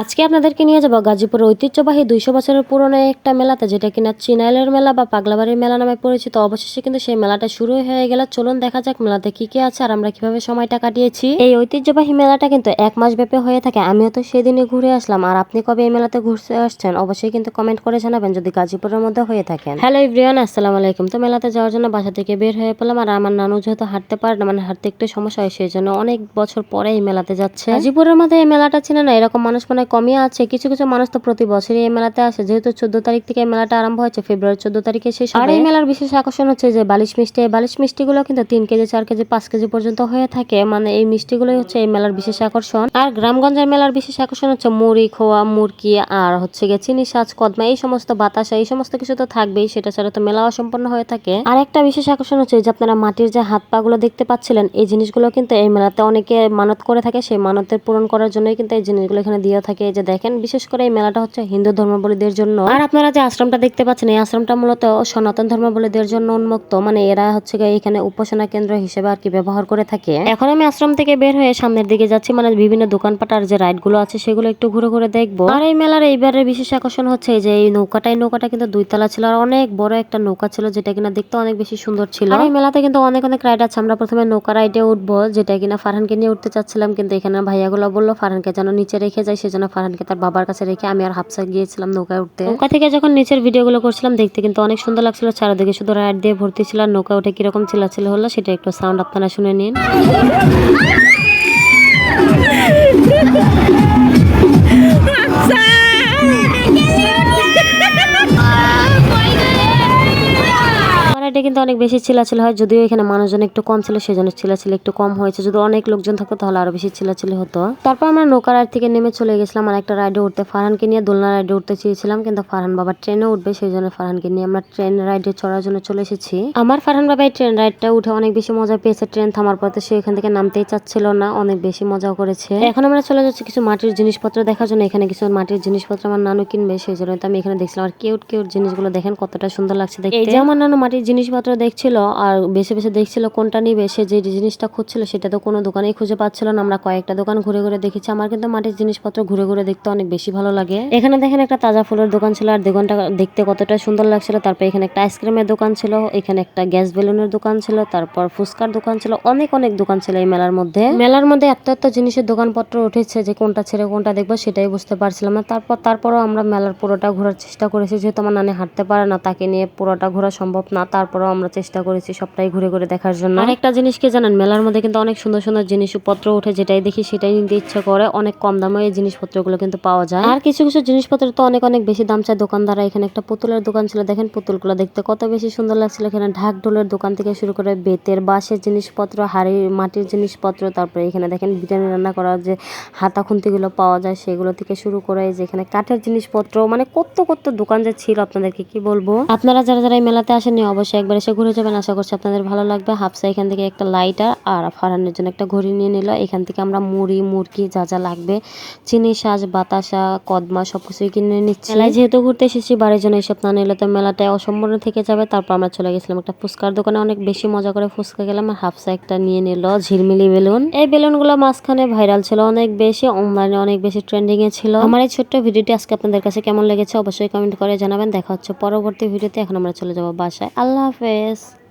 আজকে আপনাদেরকে নিয়ে যাব গাজীপুরের ঐতিহ্যবাহী দুইশো বছরের পুরনো একটা মেলাতে, যেটা কিনা চিনাইলের মেলা বা পাগলাবাড়ির মেলা নামে পরিচিত। অবশেষে কিন্তু সেই মেলাটা শুরু হয়ে গেল। চলুন দেখা যাক মেলাতে কি কি আছে আর আমরা কীভাবে সময়টা কাটিয়েছি। এই ঐতিহ্যবাহী মেলাটা কিন্তু এক মাস ব্যাপী হয়ে থাকে। আমিও তো সেদিনই ঘুরে আসলাম। আর আপনি কবে এই মেলাতে ঘুরতে আসছেন, অবশ্যই কিন্তু কমেন্ট করে জানাবেন যদি গাজীপুরের মধ্যে হয়ে থাকেন। হ্যালো ইব্রিয়ান আসসালামু আলাইকুম। তো মেলাতে যাওয়ার জন্য বাসা থেকে বের হয়ে পেলাম আর আমার নানু যেহেতু হাঁটতে পারে না মানে হাঁটতে একটু সমস্যা হয়, সেই জন্য অনেক বছর পরে এই মেলাতে যাচ্ছে। গাজীপুরের মধ্যে এই মেলাটা ছিল না, এরকম মানুষ মানে কমই আছে। কিছু কিছু মানুষ তো প্রতি বছরই এই মেলাতে আসে। যেহেতু চোদ্দ তারিখ থেকে মেলাটা আরম্ভ হয়েছে, ফেব্রুয়ারি চোদ্দ তারিখে শেষ। আর এই মেলার বিশেষ আকর্ষণ হচ্ছে যে বালিশ মিষ্টি, এই বালিশ মিষ্টিগুলো কিন্তু তিন কেজি, চার কেজি, পাঁচ কেজি পর্যন্ত হয়ে থাকে। মানে এই মিষ্টিগুলোই হচ্ছে এই মেলার বিশেষ আকর্ষণ। আর গ্রামগঞ্জের মেলার বিশেষ আকর্ষণ হচ্ছে মুড়ি, খোয়া, মুরকি, আর হচ্ছে গিয়ে চিনি, সাজ, কদমা, এই সমস্ত বাতাসা, এই সমস্ত কিছু তো থাকবেই, সেটা ছাড়া তো মেলা অসম্পন্ন হয়ে থাকে। আর একটা বিশেষ আকর্ষণ হচ্ছে যে আপনারা মাটির যে হাত পা গুলো দেখতে পাচ্ছিলেন, এই জিনিসগুলো কিন্তু এই মেলাতে অনেকে মানত করে থাকে। সেই মানতের পূরণ করার জন্যই কিন্তু এই জিনিসগুলো এখানে দিয়ে থাকে। এই যে দেখেন, বিশেষ করে এই মেলাটা হচ্ছে হিন্দু ধর্মাবলীদের জন্য। আর আপনারা যে আশ্রমটা দেখতে পাচ্ছেন, এই আশ্রমটা মূলত সনাতন ধর্মাবলীদের জন্য উন্মুক্ত। মানে এরা হচ্ছে এখানে উপাসনা কেন্দ্র হিসেবে আর কি ব্যবহার করে থাকে। এখন আমি আশ্রম থেকে বের হয়ে সামনের দিকে যাচ্ছি মানে বিভিন্ন দোকানপাট আর যে রাইডগুলো আছে, সেগুলো একটু ঘুরে ঘুরে দেখব। আর এই মেলার এইবারের বিশেষ আকর্ষণ হচ্ছে যে এই নৌকাটা এই নৌকাটা কিন্তু দুইতলা ছিল আর অনেক বড় একটা নৌকা ছিল, যেটা কিনা দেখতে অনেক বেশি সুন্দর ছিল। আর এই মেলাতে কিন্তু অনেক অনেক রাইড আছে, আমরা প্রথমে নৌকা রাইডে উঠবো, যেটা কিনা ফারহানকে নিয়ে উঠতে চাচ্ছিলাম, কিন্তু এখানে ভাইয়াগুলো বলল, ফারহানকে যেন নিচে রেখে যায় সেজন্য ফারহানকে তার বাবার কাছে রেখে আমি আর হাফসা গিয়েছিলাম নৌকায় উঠতে। নৌকা থেকে যখন নিচের ভিডিওগুলো করছিলাম, দেখতে কিন্তু অনেক সুন্দর লাগছিল। চারিদিকে শুধু রাইড দিয়ে ভর্তি ছিল আর নৌকা উঠে কীরকম চিল্লাচিল্লি হলো সেটা একটু সাউন্ড আপনারা শুনে নিন। কিন্তু অনেক বেশি চিলাচিলি হয়। যদিও এখানে মানুষজন একটু কম ছিল, সেজন্য চিলাচিলি একটু কম হয়েছে। যদি অনেক লোকজন থাকতো, তাহলে আরও বেশি চিলাচিলি হতো। তারপর আমরা নৌকা রাইড থেকে নেমে চলে গেছিলাম আর একটা রাইডে উঠতে ফারহানকে নিয়ে, দোলনা রাইডে উঠতে চেয়েছিলাম। কিন্তু ফারহান বাবা ট্রেনে উঠবে সেই জন্য ফারহানকে নিয়ে আমরা ট্রেন রাইডে চড়ার জন্য চলে এসেছি। আমার ফারহান বাবা এই ট্রেন রাইডটা উঠে অনেক বেশি মজা পেয়েছে। ট্রেন থামার পর সে এখান থেকে নামতেই চাচ্ছিল না, অনেক বেশি মজা করেছে। এখন আমরা চলে যাচ্ছি কিছু মাটির জিনিসপত্র দেখার জন্য। এখানে কিছু মাটির জিনিসপত্র আমার নানু কিনবে সেই জন্য আমি এখানে দেখছিলাম। আর কিউট কিউট জিনিসগুলো দেখেন কতটা সুন্দর লাগছে দেখতে। এই যে আমার নানু মাটির জিনিসপত্র দেখছিল আর বেছে বেছে দেখছিল কোনটা নিবে, সে যে জিনিসটা খুঁজছিল সেটা তো কোনো দোকানেই খুঁজে পাচ্ছিল না। আমরা কয়েকটা দোকান ঘুরে ঘুরে দেখেছি। আমার কিন্তু মাটির জিনিসপত্র ঘুরে ঘুরে দেখতে অনেক বেশি ভালো লাগে। এখানে দেখেন একটা তাজা ফুলের দোকান ছিল আর দোকানটা দেখতে কতটা সুন্দর লাগছিল। তারপর এখানে একটা আইসক্রিমের দোকান ছিল, এখানে একটা গ্যাস বেলুনের দোকান ছিল, তারপর ফুচকার দোকান ছিল, অনেক অনেক দোকান ছিল এই মেলার মধ্যে। মেলার মধ্যে এত এত জিনিসের দোকানপত্র উঠেছে যে কোনটা ছেড়ে কোনটা দেখব সেটাই বুঝতে পারছিলাম না। তারপর তারপরও আমরা মেলার পুরোটা ঘোরার চেষ্টা করেছি, যেহেতু আমার নানি হাঁটতে পারে না, তাকে নিয়ে পুরোটা ঘোরা সম্ভব না। তারপরও আমরা চেষ্টা করেছি সবটাই ঘুরে ঘুরে দেখার জন্য। আর একটা জিনিস কি জানেন মেলার মধ্যে কিন্তু অনেক সুন্দর সুন্দর জিনিসপত্র উঠে যেটাই দেখি সেটাই নিতে ইচ্ছে করে। অনেক কম দামে এই জিনিসপত্রগুলো কিন্তু পাওয়া যায়। আর কিছু কিছু জিনিসপত্র তো অনেক অনেক বেশি দাম চায় দোকানদাররা। এখানে একটা পুতুলের দোকান ছিল দেখেন পুতুলগুলো দেখতে কত বেশি সুন্দর লাগছিল। এখানে ঢাক ঢোলের দোকান থেকে শুরু করে বেতের বাঁশের জিনিসপত্র হাড়ি মাটির জিনিসপত্র তারপরে এখানে দেখেন বিরিয়ানি রান্না করার যে হাতা খুন্তিগুলো পাওয়া যায় সেগুলো থেকে শুরু করে যে এখানে কাঠের জিনিসপত্র মানে কত কত দোকান যে ছিল আপনাদেরকে কি বলব? আপনারা যারা যারা এই মেলাতে আসেননি অবশ্যই একবার এসে ঘুরে যাবেন। আশা করছি আপনাদের ভালো লাগবে। হাফসা এখান থেকে একটা লাইটার আর ফারহানের জন্য একটা ঘড়ি নিয়ে নিল। এখান থেকে আমরা মুড়ি মুরগি যা যা লাগবে, চিনি সাজ বাতাসা, কদমা সব কিছুই কিনে নিচ্ছি। মেলায় যেহেতু ঘুরতে এসেছি, বাড়ির জন্য এসব না নিলে তো মেলাটায় অসম্পূর্ণ থেকে যাবে। তারপর আমরা চলে গেছিলাম একটা ফুচকার দোকানে। অনেক বেশি মজা করে ফুচকা গেলাম আর হাফসা একটা নিয়ে নিল ঝিলমিলি বেলুন। এই বেলুনগুলো মাঝখানে ভাইরাল ছিল অনেক বেশি অনলাইনে অনেক বেশি ট্রেন্ডিংয়ে ছিল। আমার এই ছোট্ট ভিডিওটি আজকে আপনাদের কাছে কেমন লেগেছে অবশ্যই কমেন্ট করে জানাবেন। দেখা হচ্ছে পরবর্তী ভিডিওতে। এখন আমরা চলে যাব বাসায়। আল্লাহ হাফেজ